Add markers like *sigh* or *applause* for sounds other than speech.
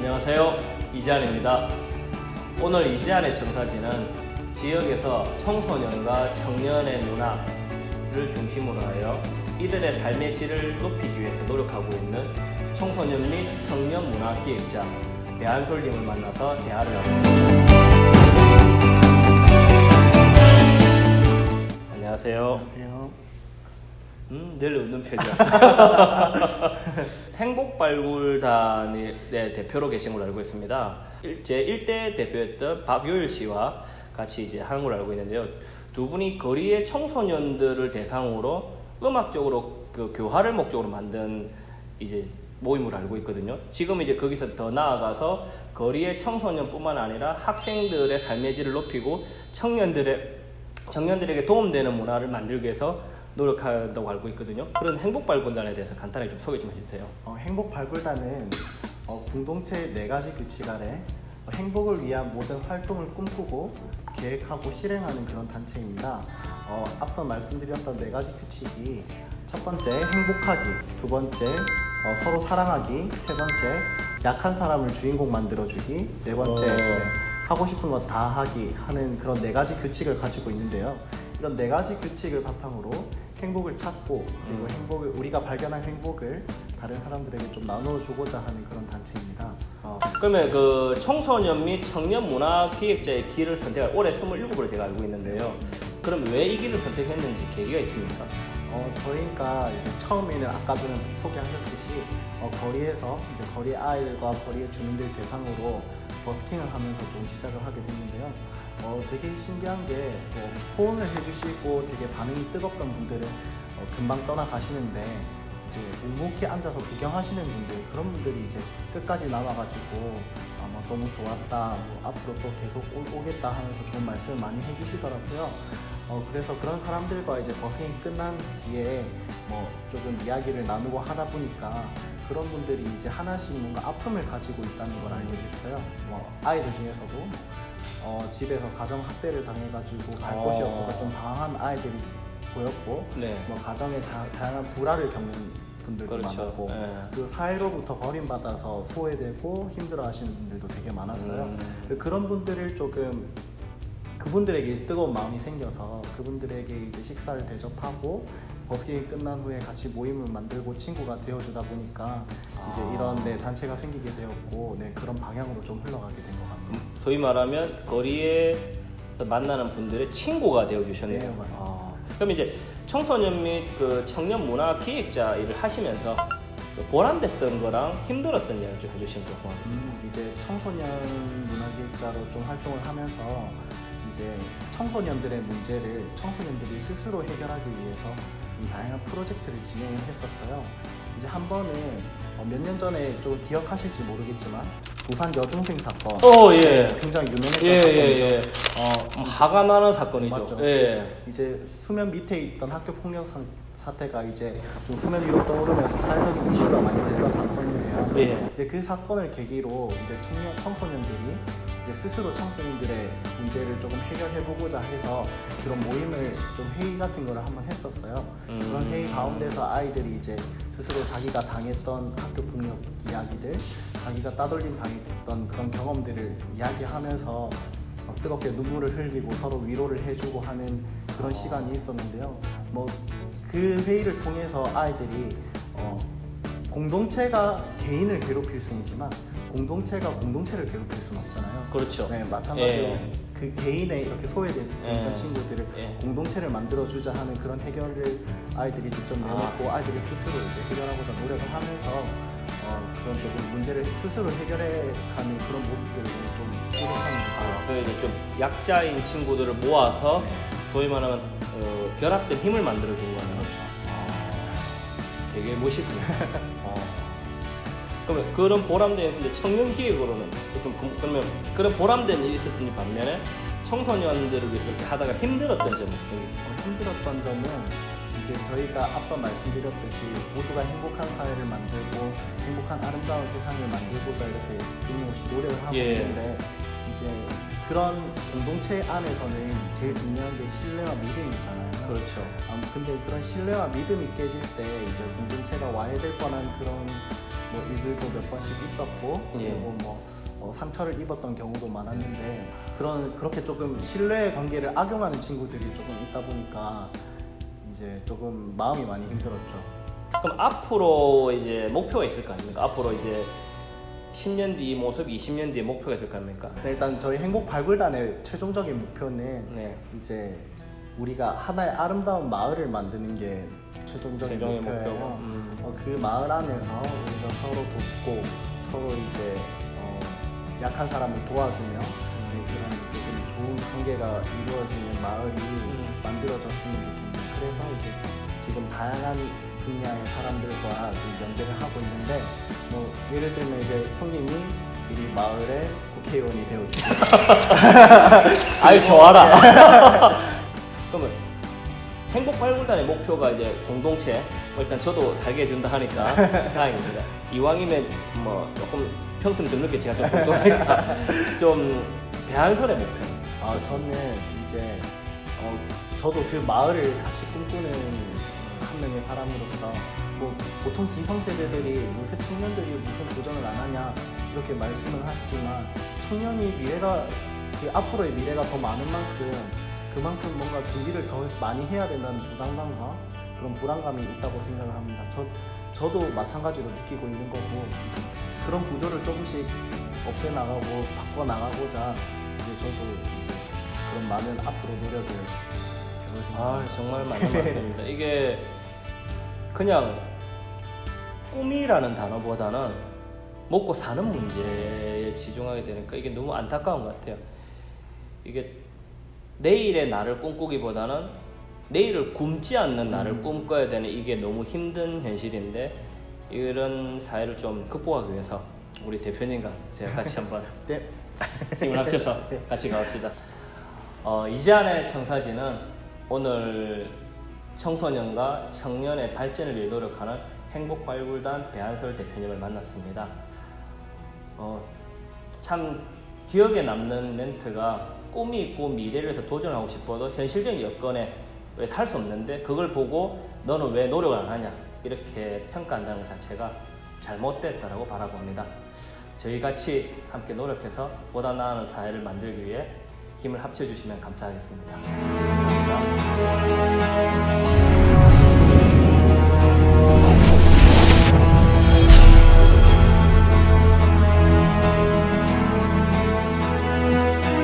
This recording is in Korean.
안녕하세요. 이재한입니다. 오늘 이재한의 청사진은 지역에서 청소년과 청년의 문화를 중심으로 하여 이들의 삶의 질을 높이기 위해서 노력하고 있는 청소년 및 청년 문화 기획자 대한솔님을 만나서 대화를 나눕니다. 안녕하세요. 안녕하세요. 음, 늘 웃는 표정. *laughs* 행복발굴단의 네, 대표로 계신 걸로 알고 있습니다. 일- 제 1대 대표였던 박요일 씨와 같이 이제 하는 걸로 알고 있는데요. 두 분이 거리의 청소년들을 대상으로 음악적으로 그 교화를 목적으로 만든 이제 모임을 알고 있거든요. 지금 이제 거기서 더 나아가서 거리의 청소년뿐만 아니라 학생들의 삶의 질을 높이고 청년들의 청년들에게 도움되는 문화를 만들기 위해서 노력한다고 알고 있거든요. 그런 행복 발굴단에 대해서 간단하게 좀 소개 좀 해주세요. 어, 행복 발굴단은 어, 공동체의 네 가지 규칙 아래 어, 행복을 위한 모든 활동을 꿈꾸고 계획하고 실행하는 그런 단체입니다. 어, 앞서 말씀드렸던 네 가지 규칙이 첫 번째 행복하기, 두 번째 어, 서로 사랑하기, 세 번째 약한 사람을 주인공 만들어주기, 네 번째 어. 네, 하고 싶은 것 다 하기 하는 그런 네 가지 규칙을 가지고 있는데요. 이런 네 가지 규칙을 바탕으로 행복을 찾고 그리고 음. 행복을 우리가 발견한 행복을 다른 사람들에게 좀 나눠주고자 하는 그런 단체입니다. 어, 그러면 그 청소년 및 청년 문화 기획자의 길을 선택할 올해 27으로 제가 알고 있는데요. 그럼 왜 이 길을 선택했는지 계기가 있습니까? 어, 저희가 이제 처음에는 아까 전에 소개하셨듯이 어, 거리에서 이제 거리 아이들과 거리의 주민들 대상으로 버스킹을 하면서 좀 시작을 하게 됐는데요. 어, 되게 신기한 게 뭐, 호응을 해주시고 되게 반응이 뜨겁던 분들은 어, 금방 떠나가시는데 이제 묵묵히 앉아서 구경하시는 분들 그런 분들이 이제 끝까지 남아가지고 아마 너무 좋았다 뭐 앞으로 또 계속 오, 오겠다 하면서 좋은 말씀을 많이 해주시더라고요. 어, 그래서 그런 사람들과 이제 버스킹이 끝난 뒤에 뭐 조금 이야기를 나누고 하다 보니까 그런 분들이 이제 하나씩 뭔가 아픔을 가지고 있다는 걸 알게 됐어요. 뭐 아이들 중에서도 어, 집에서 가정 학대를 당해가지고 갈 어. 곳이 없어서 좀 당황한 아이들이 보였고 네. 뭐 가정에 다, 다양한 불화를 겪는 분들도 그렇죠. 많았고 예. 그 사회로부터 버림받아서 소외되고 힘들어하시는 분들도 되게 많았어요. 음. 그런 분들을 조금 그분들에게 뜨거운 마음이 생겨서 그분들에게 이제 식사를 대접하고 버스킹이 끝난 후에 같이 모임을 만들고 친구가 되어주다 보니까 이제 아. 이런 네, 단체가 생기게 되었고 네, 그런 방향으로 좀 흘러가게 된 것 같습니다. 소위 말하면 거리에서 만나는 분들의 친구가 되어 주셨네요. 네, 맞습니다. 아, 그럼 이제 청소년 및 그 청년 문화 기획자 일을 하시면서 그 보람됐던 거랑 힘들었던 이야기 좀 해주시면 좀 고맙겠습니다. 음, 이제 청소년 문화 기획자로 좀 활동을 하면서 이제 청소년들의 문제를 청소년들이 스스로 해결하기 위해서 좀 다양한 프로젝트를 진행을 했었어요. 이제 한 번은 어, 몇년 전에 좀 기억하실지 모르겠지만 부산 여중생 사건 어, 예. 굉장히 유명했던 예, 예, 사건이죠. 예. 어, 화가 나는 사건이죠. 맞죠. 예. 이제 수면 밑에 있던 학교 폭력 사, 사태가 이제 좀 수면 위로 떠오르면서 사회적인 이슈가 많이 됐던 사건인데요. 예. 이제 그 사건을 계기로 이제 청년 청소년들이 이제 스스로 청소년들의 문제를 조금 해결해보고자 해서 그런 모임을 좀 회의 같은 거를 한번 했었어요. 음. 그런 회의 가운데서 아이들이 이제 스스로 자기가 당했던 학교 폭력 이야기들, 자기가 따돌림 당했던 그런 경험들을 이야기하면서 막 뜨겁게 눈물을 흘리고 서로 위로를 해주고 하는 그런 시간이 있었는데요. 뭐 그 회의를 통해서 아이들이 어, 공동체가 개인을 괴롭힐 수는 있지만 공동체가 공동체를 괴롭힐 수는 없잖아요. 그렇죠. 네, 마찬가지로 예. 그 개인의 이렇게 소외된 예. 친구들을 예. 공동체를 만들어주자 하는 그런 해결을 아이들이 직접 내놓고 아. 이들이 스스로 이제 해결하고자 노력을 하면서 어, 그런 조금 문제를 스스로 해결해 가는 그런 모습들을 좀 뿌듯함을 아. 그 이제 좀 약자인 친구들을 모아서 소위 말하면 어, 결합된 힘을 만들어 준 거네요. 되게 멋있습니다. *laughs* 어. 그러면 그런 보람된 이제 청년 기획으로는 좀 그- 그러면 그런 보람된 일이 있었더니 반면에 청소년들을 위해서 이렇게 하다가 힘들었던 점은 어떤 게 있어요? 어, 힘들었던 점은 이제 저희가 앞서 말씀드렸듯이 모두가 행복한 사회를 만들고 행복한 아름다운 세상을 만들고자 이렇게 끊임없이 노력을 하고 예. 있는데 이제 그런 공동체 안에서는 제일 중요한 게 신뢰와 믿음이잖아요. 그렇죠. 아, 근데 그런 신뢰와 믿음이 깨질 때 이제 공동체가 와해될 뻔한 그런 뭐 일들도 몇 번씩 있었고 예. 그리고 뭐 어, 상처를 입었던 경우도 많았는데 그런 그렇게 조금 신뢰 관계를 악용하는 친구들이 조금 있다 보니까 이제 조금 마음이 많이 힘들었죠. 그럼 앞으로 이제 목표가 있을 거 아닙니까? 앞으로 이제 10년 뒤 모습, 20년 뒤에 목표가 있을 거 아닙니까? 네, 일단 저희 행복 발굴단의 최종적인 목표는 네. 이제 우리가 하나의 아름다운 마을을 만드는 게 최종적인 최종의 목표예요. 목표고. 음. 어, 그 마을 안에서 우리가 서로 돕고 서로 이제 어, 약한 사람을 도와주며 네, 그런 조금 좋은 관계가 이루어지는 마을이 음. 만들어졌으면 좋겠네요. 그래서 이제 지금 다양한 분야의 사람들과 지금 연대를 하고 있는데 뭐 예를 들면 이제 형님이 우리 마을의 국회의원이 되어주세요. *laughs* 아유 좋아라. *laughs* 그러면 행복 발굴단의 목표가 이제 공동체. 뭐 일단 저도 살게 해준다 하니까 *laughs* 다행입니다. 이왕이면 뭐 조금 평수는 좀 늦게 제가 좀 걱정하니까 좀 배한선의 목표. 아 저는 이제 어, 저도 그 마을을 같이 꿈꾸는 한 명의 사람으로서 뭐 보통 기성세대들이 무슨 청년들이 무슨 도전을 안 하냐 이렇게 말씀을 하시지만 청년이 미래가 그 앞으로의 미래가 더 많은 만큼 그만큼 뭔가 준비를 더 많이 해야 된다는 부담감과 그런 불안감이 있다고 생각을 합니다. 저 저도 마찬가지로 느끼고 있는 거고 이제 그런 구조를 조금씩 없애 나가고 바꿔 나가고자 이제 저도 이제 그런 많은 앞으로 노력을 아 정말 맞는 *laughs* 말씀입니다. 이게 그냥 꿈이라는 단어보다는 먹고 사는 문제에 집중하게 되니까 이게 너무 안타까운 것 같아요. 이게 내일의 나를 꿈꾸기보다는 내일을 굶지 않는 나를 꿈꿔야 되는 이게 너무 힘든 현실인데 이런 사회를 좀 극복하기 위해서 우리 대표님과 제가 같이 한번 *laughs* 네. 힘을 합쳐서 *laughs* 같이 가봅시다. 어, 이자의 청사진은 오늘 청소년과 청년의 발전을 위해 노력하는 행복발굴단 배한솔 대표님을 만났습니다. 어, 참 기억에 남는 멘트가 꿈이 있고 미래를 위해서 도전하고 싶어도 현실적인 여건에 할 수 없는데 그걸 보고 너는 왜 노력을 안 하냐 이렇게 평가한다는 것 자체가 잘못됐다라고 바라봅니다. 저희 같이 함께 노력해서 보다 나은 사회를 만들기 위해 힘을 합쳐주시면 감사하겠습니다. 감사합니다.